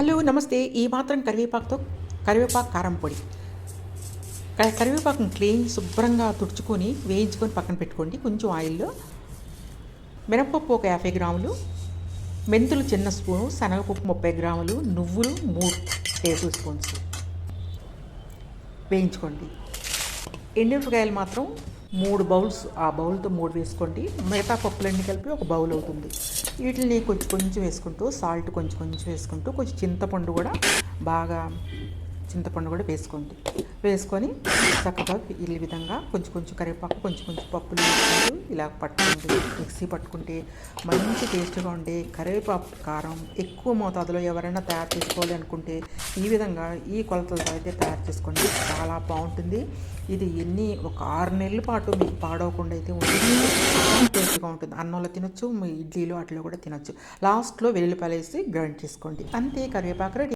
Hello నమస్తే. ఈ మాత్రం కరివేపాకుతో కరివేపాకు కారం పొడి. క- కరివేపాకుని క్లీన్ శుభ్రంగా తుడుచుకొని వేయించుకొని పక్కన పెట్టుకోండి. కొంచెం ఆయిల్లో మినపప్పు ఒక యాభై గ్రాములు మెంతులు చిన్న స్పూను శనగపప్పు ముప్పై గ్రాములు నువ్వులు మూడు టేబుల్ స్పూన్స్ వేయించుకోండి. ఎండుమిరపకాయలు మాత్రం మూడు బౌల్స్ ఆ బౌల్తో మూడు వేసుకోండి. మిగతా పప్పులన్నీ కలిపి ఒక బౌల్ అవుతుంది. వీటిని కొంచెం కొంచెం వేసుకుంటూ సాల్ట్ కొంచెం కొంచెం వేసుకుంటూ కొంచెం చింతపండు కూడా బాగా చింతపండు కూడా వేసుకోండి. వేసుకొని చక్కగా ఈ విధంగా కొంచెం కొంచెం కరివేపాకు కొంచెం కొంచెం పప్పులు వేసుకుంటూ ఇలా పట్టుకోండి మిక్సీ పట్టుకుంటే మంచి టేస్ట్గా ఉండే కరివేపాకు కారం ఎక్కువ మోతాదులో ఎవరైనా తయారు చేసుకోవాలి అనుకుంటే ఈ విధంగా ఈ కొలతలతో అయితే తయారు చేసుకోండి. చాలా బాగుంటుంది. ఇది ఎన్ని ఒక ఆరు నెలల పాటు మీకు పాడవకుండా అయితే ఉంటుంది. టేస్ట్గా ఉంటుంది. అన్నంలో తినొచ్చు మీ ఇడ్లీలో అట్లా కూడా తినొచ్చు. లాస్ట్లో వెల్లుల్లిపాయలు వేసి గ్రైండ్ చేసుకోండి. అంతే కరివేపాకు రెడీ.